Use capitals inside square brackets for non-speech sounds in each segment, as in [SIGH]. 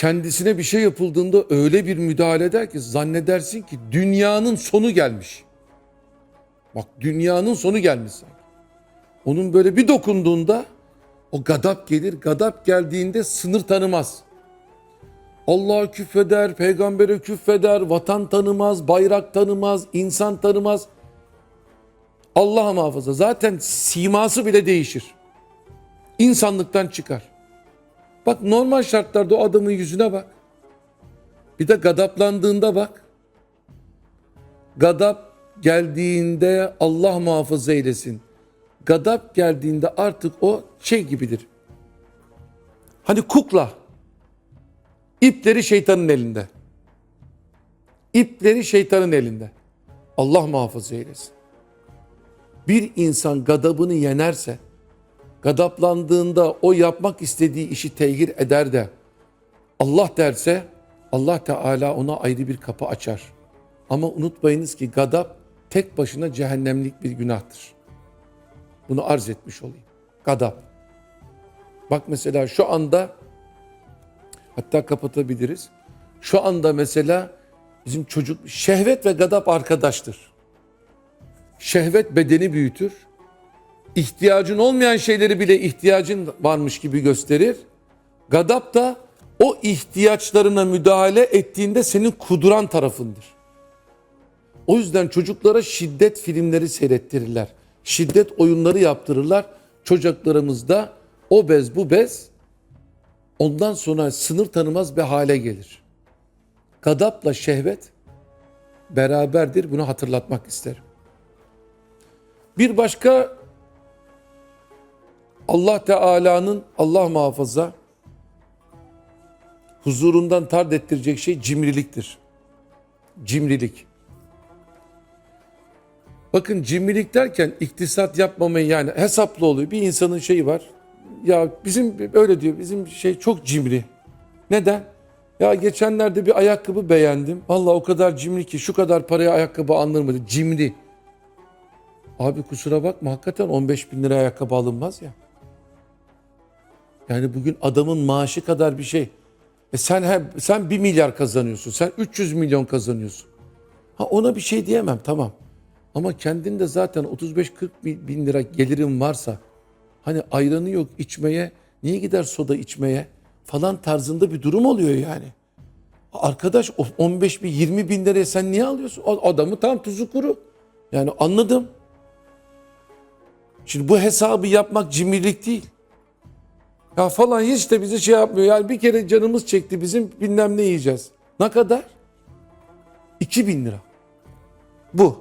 kendisine bir şey yapıldığında öyle bir müdahale eder ki zannedersin ki dünyanın sonu gelmiş. Bak dünyanın sonu gelmiş sanki. Onun böyle bir dokunduğunda o gadap gelir. Gadap geldiğinde sınır tanımaz. Allah'a küfreder, peygambere küfreder, vatan tanımaz, bayrak tanımaz, insan tanımaz. Allah muhafaza zaten siması bile değişir. İnsanlıktan çıkar. Bak normal şartlarda o adamın yüzüne bak. Bir de gadaplandığında bak. Gadap geldiğinde Allah muhafaza eylesin. Gadap geldiğinde artık o şey gibidir. Hani kukla. İpleri şeytanın elinde. İpleri şeytanın elinde. Allah muhafaza eylesin. Bir insan gadabını yenerse, gadaplandığında o yapmak istediği işi tehir eder de Allah derse Allah Teala ona ayrı bir kapı açar. Ama unutmayınız ki gadap tek başına cehennemlik bir günahtır. Bunu arz etmiş olayım. Gadap. Bak mesela şu anda hatta kapatabiliriz. Şu anda mesela bizim çocuk şehvet ve gadap arkadaştır. Şehvet bedeni büyütür. İhtiyacın olmayan şeyleri bile ihtiyacın varmış gibi gösterir. Gadap da o ihtiyaçlarına müdahale ettiğinde senin kuduran tarafındır. O yüzden çocuklara şiddet filmleri seyrettirirler. Şiddet oyunları yaptırırlar. Çocuklarımız da o bez bu bez ondan sonra sınır tanımaz bir hale gelir. Gadapla şehvet beraberdir. Bunu hatırlatmak isterim. Bir başka Allah Teala'nın Allah muhafaza huzurundan tard ettirecek şey cimriliktir. Cimrilik. Bakın cimrilik derken iktisat yapmamayı yani hesaplı oluyor. Bir insanın şeyi var. Ya bizim öyle diyor. Bizim şey çok cimri. Neden? Ya geçenlerde bir ayakkabı beğendim. Vallahi o kadar cimri ki şu kadar paraya ayakkabı alınır? Cimri. Abi kusura bakma hakikaten 15 bin lira ayakkabı alınmaz ya. Yani bugün adamın maaşı kadar bir şey. E sen he, sen 1 milyar kazanıyorsun. Sen 300 milyon kazanıyorsun. Ha ona bir şey diyemem tamam. Ama kendinde zaten 35-40 bin lira gelirin varsa hani ayranı yok içmeye niye gider soda içmeye falan tarzında bir durum oluyor yani. Arkadaş o 15 bin 20 bin liraya sen niye alıyorsun? Adamı tam tuzu kuru. Yani anladım. Şimdi bu hesabı yapmak cimrilik değil. Ya falan hiç de bize şey yapmıyor. Yani bir kere canımız çekti bizim bilmem ne yiyeceğiz. Ne kadar? 2000 lira. Bu.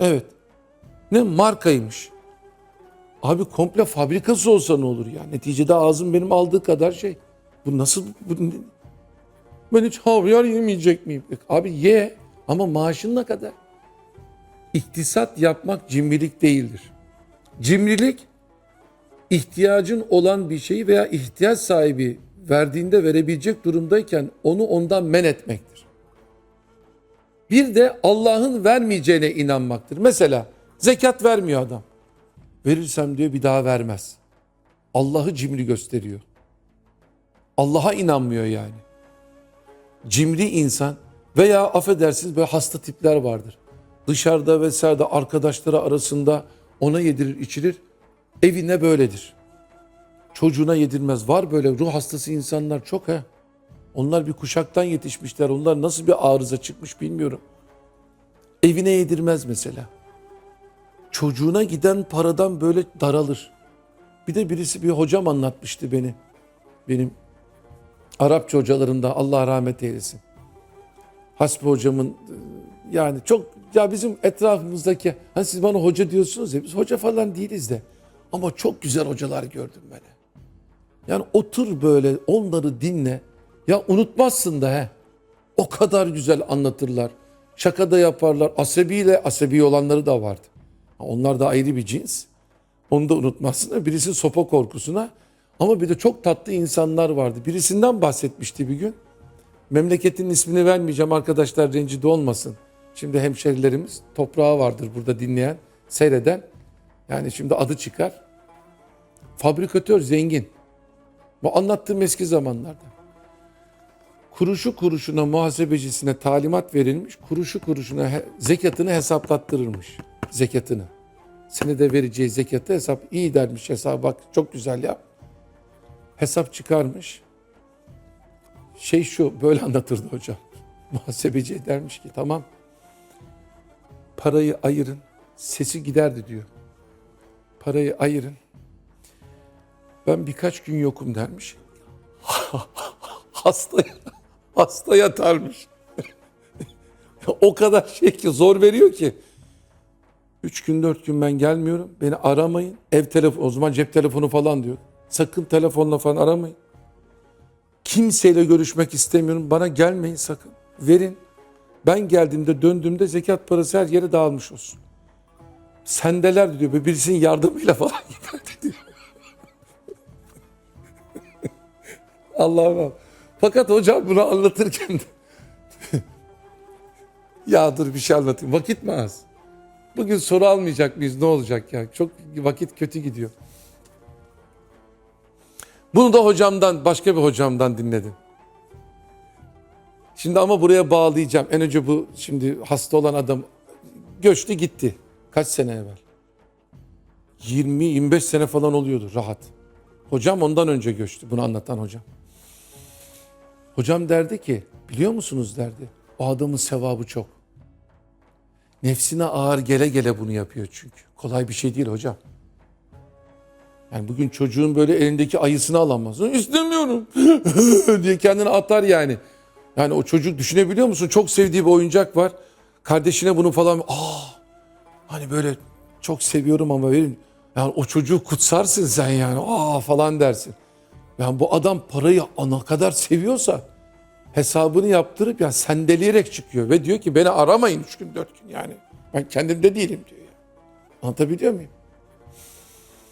Evet. Ne markaymış. Abi komple fabrikası olsa ne olur ya? Neticede ağzım benim aldığı kadar şey. Bu nasıl? Bu, ben hiç havyar yemeyecek miyim? Abi ye ama maaşın ne kadar? İktisat yapmak cimrilik değildir. Cimrilik ihtiyacın olan bir şeyi veya ihtiyaç sahibi verdiğinde verebilecek durumdayken onu ondan men etmektir. Bir de Allah'ın vermeyeceğine inanmaktır. Mesela zekat vermiyor adam. Verirsem diyor bir daha vermez. Allah'ı cimri gösteriyor. Allah'a inanmıyor yani. Cimri insan veya affedersiniz böyle hasta tipler vardır. Dışarıda vesaire arkadaşları arasında ona yedirir içirir. Evine böyledir. Çocuğuna yedirmez. Var böyle ruh hastası insanlar çok he. Onlar bir kuşaktan yetişmişler. Onlar nasıl bir arıza çıkmış bilmiyorum. Evine yedirmez mesela. Çocuğuna giden paradan böyle daralır. Bir de birisi bir hocam anlatmıştı beni. Benim Arapça hocalarında Allah rahmet eylesin. Hasbi hocamın yani çok ya bizim etrafımızdaki hani siz bana hoca diyorsunuz ya biz hoca falan değiliz de ama çok güzel hocalar gördüm ben. Yani otur böyle onları dinle. Ya unutmazsın da he. O kadar güzel anlatırlar. Şaka da yaparlar. Asabiyle asabi olanları da vardı. Onlar da ayrı bir cins. Onu da unutmazsın birisi sopa korkusuna. Ama bir de çok tatlı insanlar vardı. Birisinden bahsetmişti bir gün. Memleketin ismini vermeyeceğim arkadaşlar rencide olmasın. Şimdi hemşerilerimiz toprağı vardır burada dinleyen, seyreden. Yani şimdi adı çıkar. Fabrikatör zengin. Bu anlattığım eski zamanlarda. kuruşu kuruşuna muhasebecisine talimat verilmiş. Kuruşu kuruşuna he- zekatını hesaplattırırmış. Zekatını. Senede vereceği zekatı hesap iyi dermiş hesap bak çok güzel yap. Hesap çıkarmış. Şey şu böyle anlatırdı hocam. [LAUGHS] Muhasebeci dermiş ki tamam parayı ayırın sesi giderdi diyor. Parayı ayırın. Ben birkaç gün yokum dermiş. [LAUGHS] hasta hasta yatarmış. [LAUGHS] o kadar şey ki zor veriyor ki. Üç gün dört gün ben gelmiyorum. Beni aramayın. Ev telefonu o zaman cep telefonu falan diyor. Sakın telefonla falan aramayın. Kimseyle görüşmek istemiyorum. Bana gelmeyin sakın. Verin. Ben geldiğimde döndüğümde zekat parası her yere dağılmış olsun. Sendeler diyor. Birisinin yardımıyla falan giderdi [LAUGHS] Allah'ım. Fakat hocam bunu anlatırken de [LAUGHS] ya dur bir şey anlatayım. Vakit mi az? Bugün soru almayacak mıyız? Ne olacak ya? Çok vakit kötü gidiyor. Bunu da hocamdan, başka bir hocamdan dinledim. Şimdi ama buraya bağlayacağım. En önce bu şimdi hasta olan adam göçtü gitti. Kaç sene evvel? 20-25 sene falan oluyordu rahat. Hocam ondan önce göçtü. Bunu anlatan hocam. Hocam derdi ki biliyor musunuz derdi. O adamın sevabı çok. Nefsine ağır gele gele bunu yapıyor çünkü. Kolay bir şey değil hocam. Yani bugün çocuğun böyle elindeki ayısını alamaz. İstemiyorum [LAUGHS] diye kendini atar yani. Yani o çocuk düşünebiliyor musun? Çok sevdiği bir oyuncak var. Kardeşine bunu falan aa hani böyle çok seviyorum ama verin. Yani o çocuğu kutsarsın sen yani. Aa falan dersin. Yani bu adam parayı ana kadar seviyorsa hesabını yaptırıp ya sendeleyerek çıkıyor ve diyor ki beni aramayın üç gün dört gün yani. Ben kendimde değilim diyor. ya. Anlatabiliyor muyum?